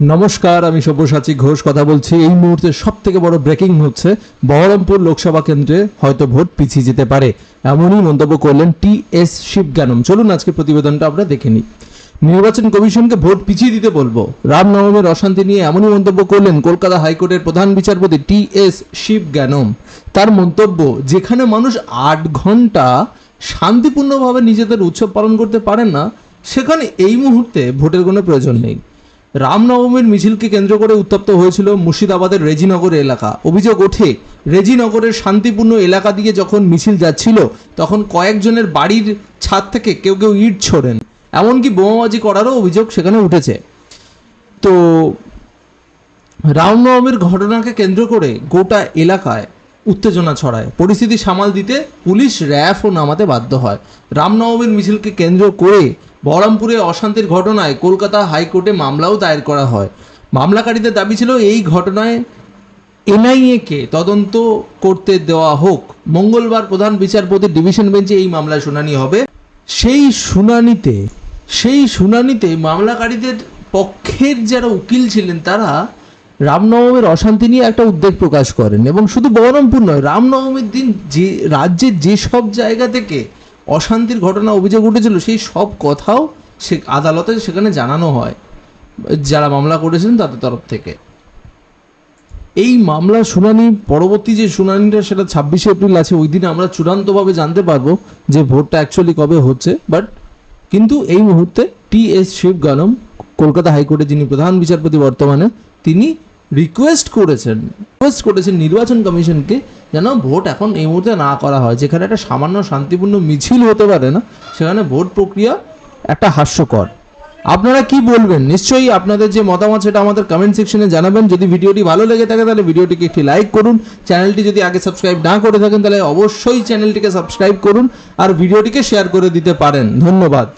নমস্কার, আমি সব্যসাচী ঘোষ কথা বলছি। এই মুহূর্তে সব থেকে বড় ব্রেকিং হচ্ছে, বহরমপুর লোকসভা কেন্দ্রে হয়তো ভোট পিছিয়ে যেতে পারে, এমনই মন্তব্য করলেন টি এস শিবজ্ঞানম চলুন আজকে প্রতিবেদনটা আমরা দেখে নিই। নির্বাচন কমিশনকে ভোট পিছিয়ে দিতে বলব। রামনবমীর অশান্তি নিয়ে এমনই মন্তব্য করলেন কলকাতা হাইকোর্টের প্রধান বিচারপতি টি এস শিবজ্ঞানম তার মন্তব্য, যেখানে মানুষ আট ঘণ্টা শান্তিপূর্ণভাবে নিজেদের উৎসব পালন করতে পারেন না, সেখানে এই মুহূর্তে ভোটের কোনো প্রয়োজন নেই। রামনবমীর মিছিলকে কেন্দ্র করে উত্তপ্ত হয়েছিল মুর্শিদাবাদের রেজিনগর এলাকা। অভিযোগ ওঠে, রেজিনগরের শান্তিপূর্ণ এলাকা দিয়ে যখন মিছিল যাচ্ছিল, তখন কয়েকজনের বাড়ির ছাদ থেকে কেউ কেউ ইট ছোড়েন। এমনকি বোমাবাজি করারও অভিযোগ সেখানে উঠেছে। তো, রামনবমীর ঘটনাকে কেন্দ্র করে গোটা এলাকায় উত্তেজনা ছড়ায়। পরিস্থিতি সামাল দিতে পুলিশ র্যাফও নামাতে বাধ্য হয়। রামনবমীর মিছিলকে কেন্দ্র করে বহরমপুরে অশান্তির ঘটনায় কলকাতা হাইকোর্টে মামলাও দায়ের করা হয়। মামলাকারীদের দাবি ছিল এই ঘটনায় এনআইএকে তদন্ত করতে দেওয়া হোক। মঙ্গলবার প্রধান বিচারপতি ডিভিশন বেঞ্চে এই মামলার শুনানি হবে। সেই শুনানিতে সেই শুনানিতে মামলাকারীদের পক্ষের যারা উকিল ছিলেন তারা রামনবমীর অশান্তি নিয়ে একটা উদ্বেগ প্রকাশ করেন। এবং শুধু বহরমপুর নয়, রামনবমীর দিন যে, রাজ্যের যেসব জায়গা থেকে অশান্তির ঘটনা অভিযোগ উঠেছিল, সেই সব কথাও সে আদালতে সেখানে জানানো হয়। যারা মামলা করেছেন তাদের তরফ থেকে। এই মামলার শুনানি, পরবর্তী যে শুনানিটা সেটা ছাব্বিশে এপ্রিল আছে, ওই দিনে আমরা চূড়ান্তভাবে জানতে পারব যে ভোটটা অ্যাকচুয়ালি কবে হচ্ছে। বাট কিন্তু এই মুহূর্তে টি এস শিবগানম কলকাতা হাইকোর্টে যিনি প্রধান বিচারপতি বর্তমানে, তিনি রিকোয়েস্ট করেছেন রিকোয়েস্ট করেছেন নির্বাচন কমিশনকে যেন ভোট এখন এই মুহূর্তে না করা হয়, যেখানে একটা সামান্য শান্তিপূর্ণ মিছিল হতে পারে না, সেখানে ভোট প্রক্রিয়া একটা হাস্যকর। আপনারা কি বলবেন? নিশ্চয়ই আপনাদের যে মতামত সেটা আমাদের কমেন্ট সেকশনে জানাবেন। যদি ভিডিওটি ভালো লেগে থাকে, তাহলে ভিডিওটিকে একটি লাইক করুন। চ্যানেলটি যদি আগে সাবস্ক্রাইব না করে থাকেন, তাহলে অবশ্যই চ্যানেলটিকে সাবস্ক্রাইব করুন আর ভিডিওটিকে শেয়ার করে দিতে পারেন। ধন্যবাদ।